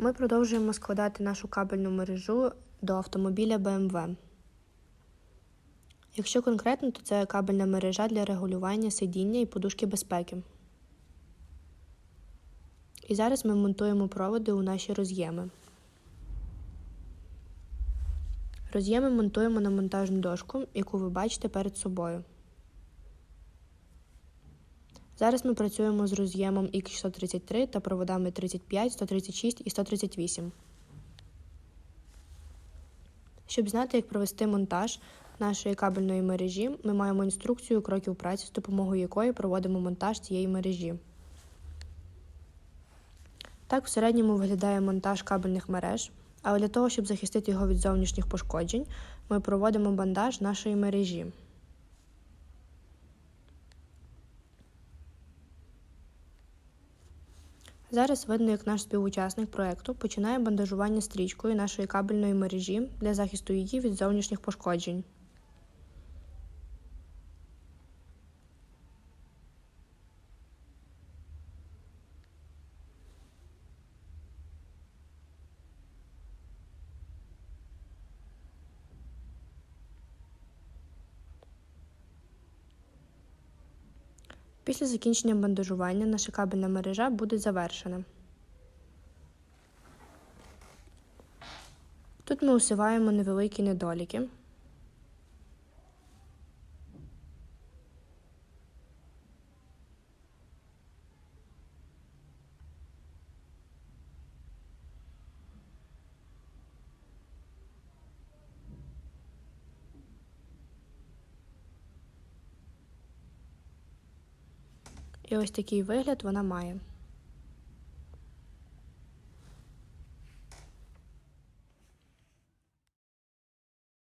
Ми продовжуємо складати нашу кабельну мережу до автомобіля BMW. Якщо конкретно, то це кабельна мережа для регулювання сидіння і подушки безпеки. І зараз ми монтуємо проводи у наші роз'єми. Роз'єми монтуємо на монтажну дошку, яку ви бачите перед собою. Зараз ми працюємо з роз'ємом X633 та проводами 35, 136 і 138. Щоб знати, як провести монтаж нашої кабельної мережі, ми маємо інструкцію кроків праці, з допомогою якої проводимо монтаж цієї мережі. Так, в середньому виглядає монтаж кабельних мереж, але для того, щоб захистити його від зовнішніх пошкоджень, ми проводимо бандаж нашої мережі. Зараз видно, як наш співучасник проекту починає бандажування стрічкою нашої кабельної мережі для захисту її від зовнішніх пошкоджень. Після закінчення бандажування наша кабельна мережа буде завершена. Тут ми усуваємо невеликі недоліки. І ось такий вигляд вона має.